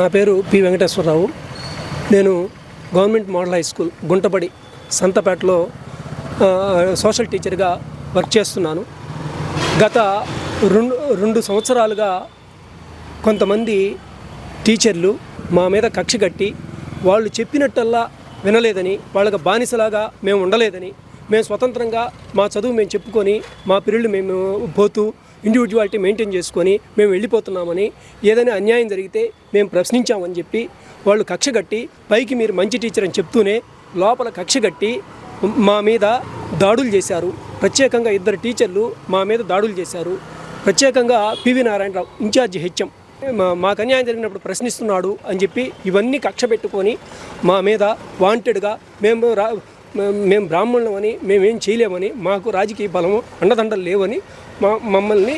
నా పేరు పి వెంకటేశ్వరరావు. నేను government model high school Guntapadi సంతపేటలో social టీచర్గా వర్క్ చేస్తున్నాను. గత రెండు రెండు సంవత్సరాలుగా కొంతమంది టీచర్లు మా మీద కక్ష కట్టి వాళ్ళు చెప్పినట్టల్లా వినలేదని వాళ్ళకి బానిసలాగా మేము ఉండలేదని మేము స్వతంత్రంగా మా చదువు మేము చెప్పుకొని మా పిల్లలు మేము పోతూ ఇండివిజువాలిటీ మెయింటైన్ చేసుకొని మేము వెళ్ళిపోతున్నామని ఏదైనా అన్యాయం జరిగితే మేము ప్రశ్నించామని చెప్పి వాళ్ళు కక్ష కట్టి పైకి మీరు మంచి టీచర్ అని చెప్తూనే లోపల కక్ష కట్టి మా మీద దాడులు చేశారు. ప్రత్యేకంగా ఇద్దరు టీచర్లు మా మీద దాడులు చేశారు. ప్రత్యేకంగా పివి నారాయణరావు ఇన్ఛార్జి హెచ్ఎం మా- మాకు అన్యాయం జరిగినప్పుడు ప్రశ్నిస్తున్నాడు అని చెప్పి ఇవన్నీ కక్ష పెట్టుకొని మా మీద వాంటెడ్గా మేము రా మేము బ్రాహ్మణులమని మేమేం చేయలేమని మాకు రాజకీయ బలము అండదండలు లేవని మా మమ్మల్ని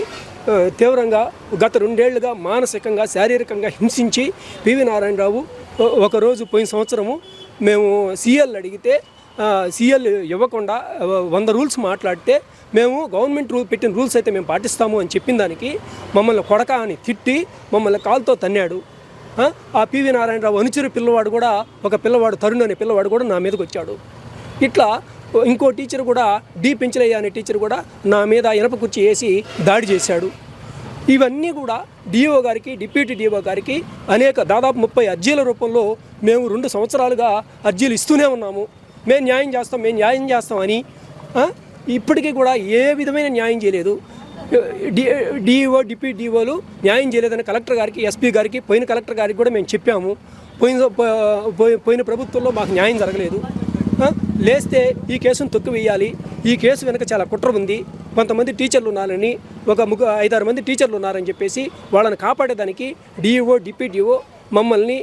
తీవ్రంగా గత రెండేళ్ళుగా మానసికంగా శారీరకంగా హింసించి పివి నారాయణరావు ఒకరోజు పోయిన సంవత్సరము మేము సీఎల్ అడిగితే సీఎల్ ఇవ్వకుండా వంద రూల్స్ మాట్లాడితే మేము గవర్నమెంట్ రూల్ పెట్టిన రూల్స్ అయితే మేము పాటిస్తాము అని చెప్పిన దానికి మమ్మల్ని కొడక అని తిట్టి మమ్మల్ని కాలుతో తన్నాడు. ఆ, ఆ పివి నారాయణరావు అనుచరు పిల్లవాడు కూడా ఒక పిల్లవాడు తరుణ్ అనే పిల్లవాడు కూడా నా మీదకి వచ్చాడు. ఇట్లా ఇంకో టీచర్ కూడా డి పెంచలయ్య అనే టీచర్ కూడా నా మీద ఇనప కుర్చీ వేసి దాడి చేశాడు. ఇవన్నీ కూడా డిఓ గారికి డిప్యూటీ డిఓ గారికి అనేక దాదాపు ముప్పై అర్జీల రూపంలో మేము రెండు సంవత్సరాలుగా అర్జీలు ఇస్తూనే ఉన్నాము. మేము న్యాయం చేస్తాం మేము న్యాయం చేస్తాం అని ఇప్పటికీ కూడా ఏ విధమైన న్యాయం చేయలేదు. డిఈఓ డిప్యూటీ డిఓలు న్యాయం చేయలేదని కలెక్టర్ గారికి ఎస్పీ గారికి పోయిన కలెక్టర్ గారికి కూడా మేము చెప్పాము. పోయిన పోయి- పోయిన ప్రభుత్వంలో మాకు న్యాయం జరగలేదు. లేస్తే ఈ కేసును తొక్కివేయాలి. ఈ కేసు వెనుక చాలా కుట్ర ఉంది. కొంతమంది టీచర్లు ఉన్నారని ఒక ముగ్గు ఐదారు మంది టీచర్లు ఉన్నారని చెప్పేసి వాళ్ళని కాపాడేదానికి డిఈఓ డిప్యూటీఓ మమ్మల్ని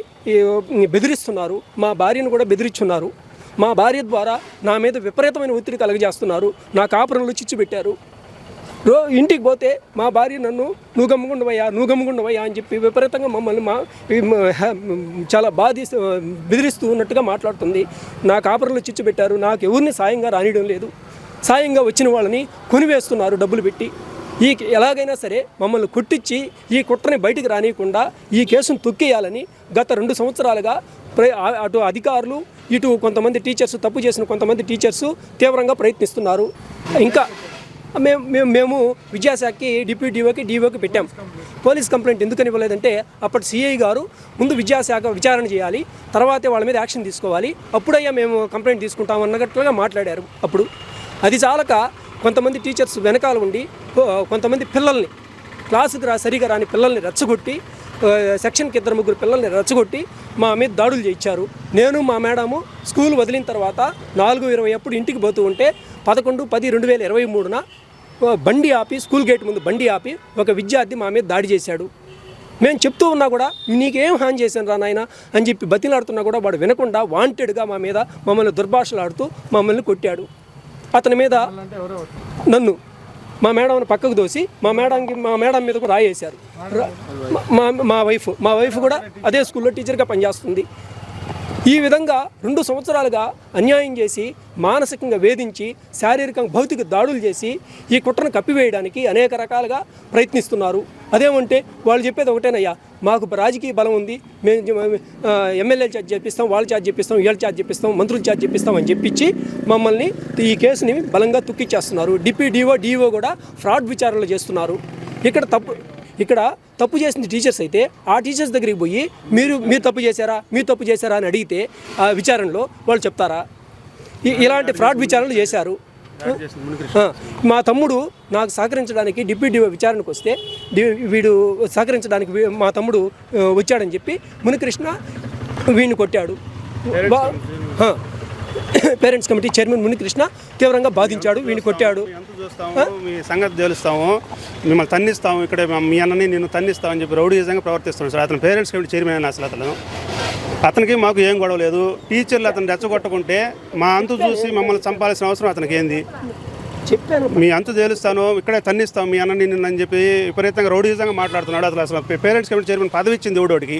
బెదిరిస్తున్నారు. మా భార్యను కూడా బెదిరిస్తున్నారు. మా భార్య ద్వారా నా మీద విపరీతమైన ఒత్తిడి కలగజేస్తున్నారు. నా కాపురంలో చిచ్చు పెట్టారు. రో ఇంటికి పోతే మా భార్య నన్ను నువ్వు గమ్ముకుండవయ్యా నువ్వు గమ్ముకుండవయ్యా అని చెప్పి విపరీతంగా మమ్మల్ని మా చాలా బాధి బెదిరిస్తూ ఉన్నట్టుగా మాట్లాడుతుంది. నా కాపురంలో చిచ్చు పెట్టారు. నాకు ఎవరిని సాయంగా రానియడం లేదు. సాయంగా వచ్చిన వాళ్ళని కొనివేస్తున్నారు డబ్బులు పెట్టి. ఈ ఎలాగైనా సరే మమ్మల్ని కొట్టించి ఈ కుట్రని బయటికి రానియకుండా ఈ కేసును తొక్కేయాలని గత రెండు సంవత్సరాలుగా ప్ర అటు అధికారులు ఇటు కొంతమంది టీచర్స్ తప్పు చేసిన కొంతమంది టీచర్స్ తీవ్రంగా ప్రయత్నిస్తున్నారు. ఇంకా మేము మేము మేము విద్యాశాఖకి డిప్యూటీ డిఓకి డిఓకి పెట్టాం. పోలీస్ కంప్లైంట్ ఎందుకని ఇవ్వలేదంటే అప్పటి సిఐ గారు ముందు విద్యాశాఖ విచారణ చేయాలి తర్వాతే వాళ్ళ మీద యాక్షన్ తీసుకోవాలి. అప్పుడయ్యా మేము కంప్లైంట్ తీసుకుంటాం అన్నట్టుగా మాట్లాడారు అప్పుడు. అది చాలక కొంతమంది టీచర్స్ వెనకాల ఉండి కొంతమంది పిల్లల్ని క్లాసుకు రా సరిగా రాని పిల్లల్ని రెచ్చగొట్టి సెక్షన్కి ఇద్దరు ముగ్గురు పిల్లల్ని రెచ్చగొట్టి మా మీద దాడులు చేయించారు. నేను మా మేడము స్కూల్ వదిలిన తర్వాత నాలుగు ఇరవై అప్పుడు ఇంటికి పోతూ ఉంటే పదకొండు పది రెండు వేల ఇరవై మూడున బండి ఆపి స్కూల్ గేట్ ముందు బండి ఆపి ఒక విద్యార్థి మా మీద దాడి చేశాడు. మేము చెప్తూ ఉన్నా కూడా నీకేం హాని చేశాను రా నాయన అని చెప్పి బతిలాడుతున్నా కూడా వాడు వినకుండా వాంటెడ్గా మా మీద మమ్మల్ని దుర్భాషలాడుతూ మమ్మల్ని కొట్టాడు. అతని మీద నన్ను మా మేడంని పక్కకు దోసి మా మేడంకి మా మేడం మీద కూడా రాయేశారు. మా మా వైఫ్ మా వైఫ్ కూడా అదే స్కూల్లో టీచర్గా పనిచేస్తుంది. ఈ విధంగా రెండు సంవత్సరాలుగా అన్యాయం చేసి మానసికంగా వేధించి శారీరకంగా భౌతిక దాడులు చేసి ఈ కుట్రను కప్పివేయడానికి అనేక రకాలుగా ప్రయత్నిస్తున్నారు. అదేమంటే వాళ్ళు చెప్పేది ఒకటేనయ్యా మాకు రాజకీయ బలం ఉంది మేము ఎమ్మెల్యే ఛార్జ్ చెప్పిస్తాం వాళ్ళ ఛార్జ్ చెప్పిస్తాం వీళ్ళ ఛార్జ్ చెప్పిస్తాం మంత్రుల ఛార్జ్ చెప్పిస్తాం అని చెప్పించి మమ్మల్ని ఈ కేసుని బలంగా తుక్కిచ్చేస్తున్నారు. డిప్యూ డిఓ డిఓ కూడా ఫ్రాడ్ విచారణలు చేస్తున్నారు. ఇక్కడ తప్పు ఇక్కడ తప్పు చేసిన టీచర్స్ అయితే ఆ టీచర్స్ దగ్గరికి పోయి మీరు మీరు తప్పు చేశారా మీరు తప్పు చేశారా అని అడిగితే ఆ విచారణలో వాళ్ళు చెప్తారా? ఇలాంటి ఫ్రాడ్ విచారణలు చేశారు. మా తమ్ముడు నాకు సహకరించడానికి డిప్యూటీ విచారణకు వస్తే వీడు సహకరించడానికి మా తమ్ముడు వచ్చాడని చెప్పి మునికృష్ణ వీడిని కొట్టాడు. పేరెంట్స్ కమిటీ చైర్మన్ మునికృష్ణ తీవ్రంగా బాధించాడు వీడిని కొట్టాడు. ఎంత చూస్తాము మీ సంగతి తెలుస్తాము మిమ్మల్ని తన్నిస్తాము ఇక్కడ మీ అన్నని నేను తన్నిస్తామని చెప్పి రౌడీ విధంగా ప్రవర్తిస్తున్నాడు సార్. అతను పేరెంట్స్ కమిటీ చైర్మన్ అయినా అసలు అతను. అతనికి మాకు ఏం గొడవ లేదు. టీచర్లు అతను రెచ్చగొట్టకుంటే మా అంతు చూసి మమ్మల్ని చంపాల్సిన అవసరం అతనికి ఏంది? చెప్పాను. మీ అంతు తేలుస్తాను ఇక్కడే తన్నిస్తాం మీ అన్నని నిన్ను అని చెప్పి విపరీతంగా రౌడీ విధంగా మాట్లాడుతున్నాడు అసలు. అసలు పేరెంట్స్ కమిటీ చైర్మన్ పదవి ఇచ్చింది ఎవడోడికి?